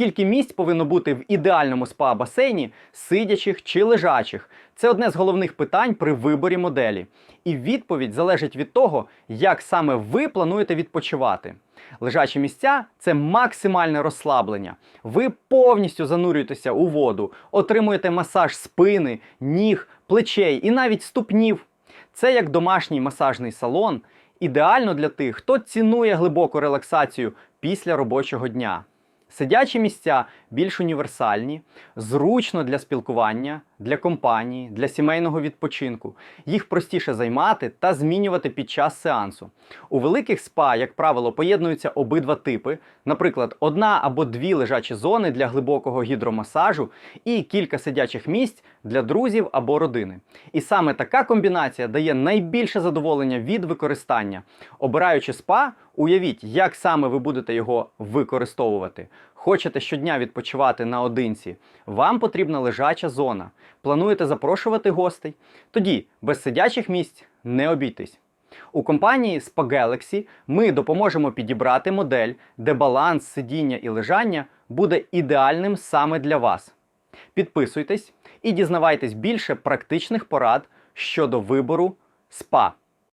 Скільки місць повинно бути в ідеальному спа-басейні, сидячих чи лежачих? Це одне з головних питань при виборі моделі. І відповідь залежить від того, як саме ви плануєте відпочивати. Лежачі місця це максимальне розслаблення. Ви повністю занурюєтеся у воду, отримуєте масаж спини, ніг, плечей і навіть ступнів. Це як домашній масажний салон, ідеально для тих, хто цінує глибоку релаксацію після робочого дня. Сидячі місця більш універсальні, зручно для спілкування, для компанії, для сімейного відпочинку. Їх простіше займати та змінювати під час сеансу. У великих спа, як правило, поєднуються обидва типи, наприклад, одна або дві лежачі зони для глибокого гідромасажу і кілька сидячих місць для друзів або родини. І саме така комбінація дає найбільше задоволення від використання. Обираючи спа, уявіть, як саме ви будете його використовувати. Хочете щодня відпочивати наодинці, вам потрібна лежача зона. Плануєте запрошувати гостей? Тоді без сидячих місць не обійтись. У компанії Spa Galaxy ми допоможемо підібрати модель, де баланс сидіння і лежання буде ідеальним саме для вас. Підписуйтесь і дізнавайтесь більше практичних порад щодо вибору спа.